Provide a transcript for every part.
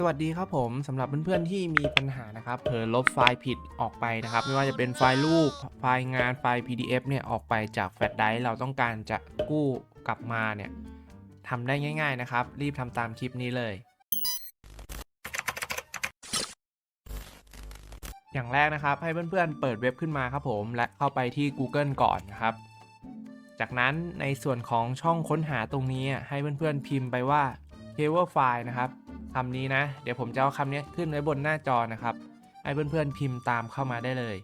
สวัสดีครับผมสำหรับเพื่อนๆที่มีปัญหานะครับเผลอลบไฟล์ผิดออกไปนะครับ ไม่ว่าจะเป็นไฟล์รูปไฟล์งานไฟล์ PDF เนี่ยออกไปจากแฟลชไดรฟ์เราต้องการจะกู้กลับมาเนี่ยทำได้ง่าย ๆนะครับ รีบทำตามคลิปนี้เลย อย่างแรกนะครับให้เพื่อนๆเปิดเว็บขึ้นมาครับผม และเข้าไปที่ Google ก่อนนะครับ จากนั้นในส่วนของช่องค้นหาตรงนี้ให้เพื่อนๆพิมพ์ไปว่า h e v e r file นะครับ คำนี้นะ เดี๋ยวผมจะเอาคำนี้ขึ้นไว้บนหน้าจอนะครับ ให้เพื่อนๆพิมพ์ตามเข้ามาได้เลย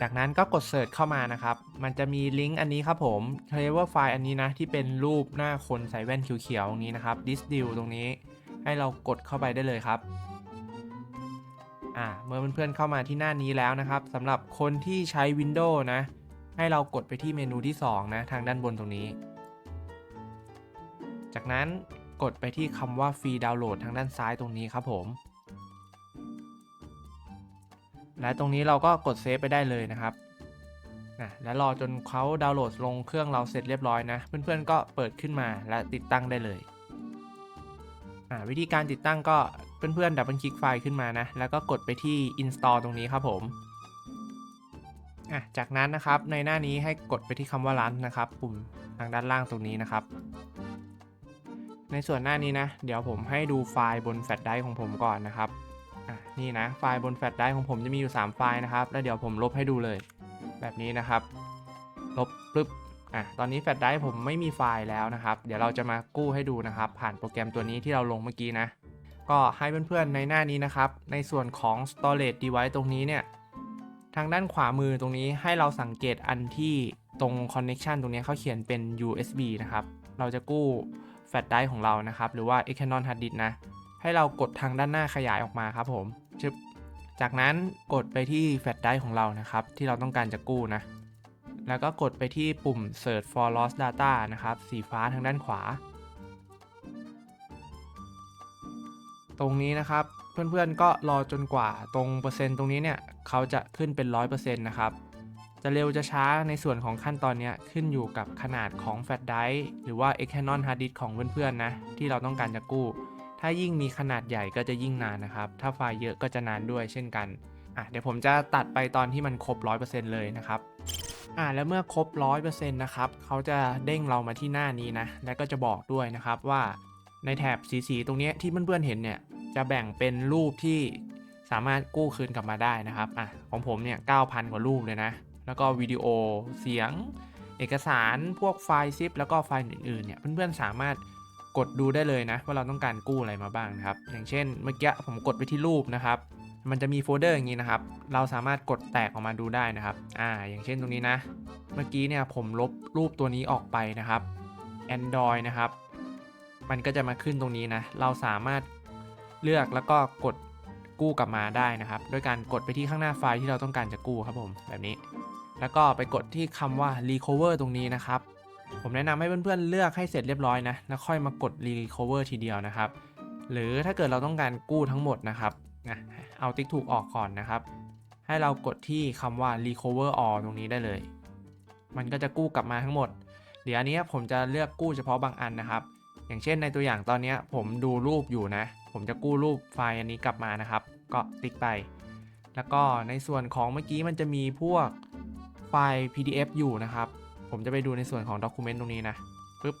จากนั้นก็กด Search เข้ามานะครับ มันจะมีลิงก์อันนี้ครับผม h e v e r file อันนี้นะ ที่เป็นรูปหน้าคนใส่แว่นเขียวๆตรงนี้นะครับ this deal ตรงนี้ ให้เรากดเข้าไปได้เลยครับอ่าเมื่อเพื่อนๆเข้ามาที่หน้านี้แล้วนะครับสำหรับคนที่ใช้ Windows นะ ให้เรากดไปที่เมนูที่ 2 นะ ทางด้านบนตรงนี้ จากนั้น กดไปที่คำว่าฟรีดาวน์โหลดทางด้านซ้ายตรงนี้ครับผม และตรงนี้เราก็กดเซฟไปได้เลยนะครับนะและรอจนเขาดาวน์โหลดลงเครื่องเราเสร็จเรียบร้อยนะ เพื่อนๆก็เปิดขึ้นมาและติดตั้งได้เลยอ่าวิธีการติดตั้งก็เพื่อนๆดับเบิลคลิกไฟล์ขึ้นมานะ แล้วก็กดไปที่ install ตรงนี้ครับผมอะจากนั้นนะครับในหน้านี้ให้กดไปที่คำว่า run นะครับ ปุ่มทางด้านล่างตรงนี้นะครับ ในส่วนหน้านี้นะ เดี๋ยวผมให้ดูไฟล์บนแฟลชไดรฟ์ของผมก่อนนะครับอะนี่นะไฟล์บนแฟลชไดรฟ์ของผมจะมีอยู่ 3 ไฟล์นะครับ แล้วเดี๋ยวผมลบให้ดูเลย แบบนี้นะครับ ลบปึ๊บอะตอนนี้แฟลชไดรฟ์ผมไม่มีไฟล์แล้วนะครับ เดี๋ยวเราจะมากู้ให้ดูนะครับ ผ่านโปรแกรมตัวนี้ที่เราลงเมื่อกี้นะ ก็ให้เพื่อนๆในหน้านี้นะครับ ในส่วนของ storage device ตรงนี้เนี่ยทางด้านขวามือตรงนี้ให้เราสังเกตอันที่ตรง connection ตรงนี้เขาเขียนเป็น USB นะครับ เราจะกู้ แฟลชไดร์ของเรานะครับ หรือว่า external hard disk นะ ให้เรากดทางด้านหน้าขยายออกมาครับผมชึบจากนั้นกดไปที่แฟลชไดร์ของเรานะครับ ที่เราต้องการจะกู้นะ แล้วก็กดไปที่ปุ่ม search for lost data นะครับ สีฟ้าทางด้านขวา ตรงนี้นะครับ เพื่อนๆก็รอจนกว่าตรงเปอร์เซ็นต์ตรงนี้เนี่ย เขาจะขึ้นเป็น 100%นะครับ จะเร็วจะช้าในส่วนของขั้นตอนนี้ขึ้นอยู่กับขนาดของแฟลชไดร์หรือว่า external hard disk ของเพื่อนๆนะที่เราต้องการจะกู้ ถ้ายิ่งมีขนาดใหญ่ก็จะยิ่งนานนะครับ ถ้าไฟล์เยอะก็จะนานด้วยเช่นกันอะเดี๋ยวผมจะตัดไปตอนที่มันครบ 100%เลยนะครับอ่าแล้วเมื่อครบ 100%นะครับเขาจะเด้งเรามาที่หน้านี้นะ แล้วก็จะบอกด้วยนะครับว่าในแถบสีๆตรงนี้ที่เพื่อนๆเห็นเนี่ยจะแบ่งเป็นรูปที่สามารถกู้คืนกลับมาได้นะครับอะของผมเนี่ย9,000 กว่ารูปเลยนะ แล้วก็วิดีโอเสียง เอกสารพวกไฟล์ซิปแล้วก็ไฟล์อื่นๆเนี่ยเพื่อนๆสามารถกดดูได้เลยนะ ว่าเราต้องการกู้อะไรมาบ้างนะครับ อย่างเช่นเมื่อกี้ผมกดไปที่รูปนะครับ มันจะมีโฟลเดอร์อย่างนี้นะครับ เราสามารถกดแตกออกมาดูได้นะครับ อ่า อย่างเช่นตรงนี้นะ เมื่อกี้เนี่ยผมลบรูปตัวนี้ออกไปนะครับ Android นะครับ มันก็จะมาขึ้นตรงนี้นะ เราสามารถเลือกแล้วก็กดกู้กลับมาได้นะครับ ด้วยการกดไปที่ข้างหน้าไฟล์ที่เราต้องการจะกู้ครับผม แบบนี้ แล้วก็ไปกดที่คำว่า recover ตรงนี้นะครับ ผมแนะนำให้เพื่อนๆเลือกให้เสร็จเรียบร้อยนะ แล้วค่อยมากด recover ทีเดียวนะครับ หรือถ้าเกิดเราต้องการกู้ทั้งหมดนะครับนะเอาติ๊กถูกออกก่อนนะครับ ให้เรากดที่คำว่า recover all ตรงนี้ได้เลย มันก็จะกู้กลับมาทั้งหมด เดี๋ยวอันนี้ผมจะเลือกกู้เฉพาะบางอันนะครับ อย่างเช่นในตัวอย่างตอนนี้ผมดูรูปอยู่นะ ผมจะกู้รูปไฟล์อันนี้กลับมานะครับ ก็ติ๊กไป แล้วก็ในส่วนของเมื่อกี้มันจะมีพวก ไฟล์ PDF อยู่นะครับ ผมจะไปดูในส่วนของ Document ตรงนี้นะปึ๊บ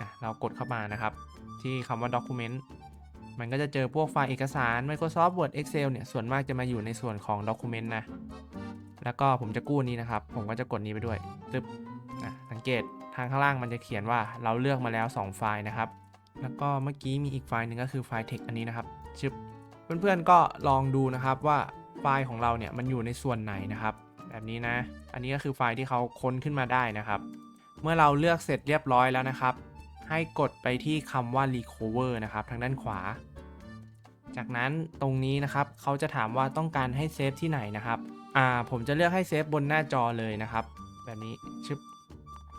อะเรากดเข้ามานะครับ ที่คำว่า Document มันก็จะเจอพวกไฟล์เอกสาร Microsoft Word Excel เนี่ย ส่วนมากจะมาอยู่ในส่วนของ Document นะ แล้วก็ผมจะกู้นี้นะครับ ผมก็จะกดนี้ไปด้วยตึ๊บอะสังเกตทางข้างล่างมันจะเขียนว่าเราเลือกมาแล้ว 2 ไฟล์นะครับ แล้วก็เมื่อกี้มีอีกไฟล์หนึ่งก็คือไฟล์ text อันนี้นะครับชึบเพื่อนๆก็ลองดูนะครับว่าไฟล์ของเราเนี่ยมันอยู่ในส่วนไหนนะครับ แบบนี้นะ อันนี้ก็คือไฟล์ที่เขาค้นขึ้นมาได้นะครับ เมื่อเราเลือกเสร็จเรียบร้อยแล้วนะครับ ให้กดไปที่คำว่า recover นะครับ ทางด้านขวา จากนั้นตรงนี้นะครับเขาจะถามว่าต้องการให้เซฟที่ไหนนะครับอ่าผมจะเลือกให้เซฟบนหน้าจอเลยนะครับ แบบนี้ชึบ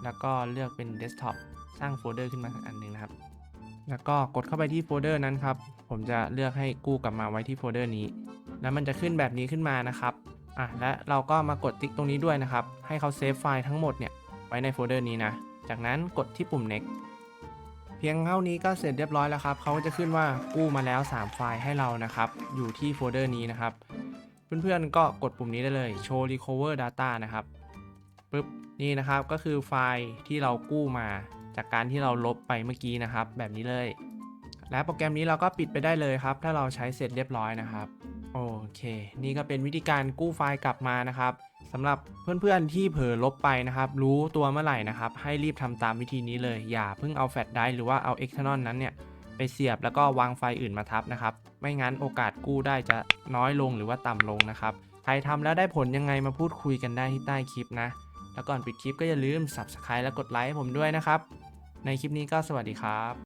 แล้วก็เลือกเป็น desktop สร้างโฟลเดอร์ขึ้นมาอันหนึ่งนะครับ แล้วก็กดเข้าไปที่โฟลเดอร์นั้นครับ ผมจะเลือกให้กู้กลับมาไว้ที่โฟลเดอร์นี้ แล้วมันจะขึ้นแบบนี้ขึ้นมานะครับ อะและเราก็มากดติ๊กตรงนี้ด้วยนะครับ ให้เขาเซฟไฟล์ทั้งหมดเนี่ยไว้ในโฟลเดอร์นี้นะ จากนั้นกดที่ปุ่ม next เพียงเท่านี้ก็เสร็จเรียบร้อยแล้วครับเขาก็จะขึ้นว่ากู้มาแล้ว 3 ไฟล์ให้เรานะครับ อยู่ที่โฟลเดอร์นี้นะครับ เพื่อนๆก็กดปุ่มนี้ได้เลย show recover data นะครับปึ๊บนี่นะครับก็คือไฟล์ที่เรากู้มา จากการที่เราลบไปเมื่อกี้นะครับ แบบนี้เลย และโปรแกรมนี้เราก็ปิดไปได้เลยครับ ถ้าเราใช้เสร็จเรียบร้อยนะครับ โอ เค นี่ก็เป็นวิธีการกู้ไฟล์กลับมานะครับสำหรับเพื่อนๆที่เผลอลบไปนะครับ รู้ตัวเมื่อไหร่นะครับ ให้รีบทำตามวิธีนี้เลย อย่าเพิ่งเอาแฟลชไดรฟ์หรือว่าเอา external นั้นเนี่ยไปเสียบแล้วก็วางไฟล์อื่นมาทับนะครับ ไม่งั้นโอกาสกู้ได้จะน้อยลงหรือว่าต่ำลงนะครับใครทำแล้วได้ผลยังไงมาพูดคุยกันได้ที่ใต้คลิปนะ แล้วก่อนปิดคลิปก็อย่าลืม subscribe และกดไลค์ให้ผมด้วยนะครับ ในคลิปนี้ก็สวัสดีครับ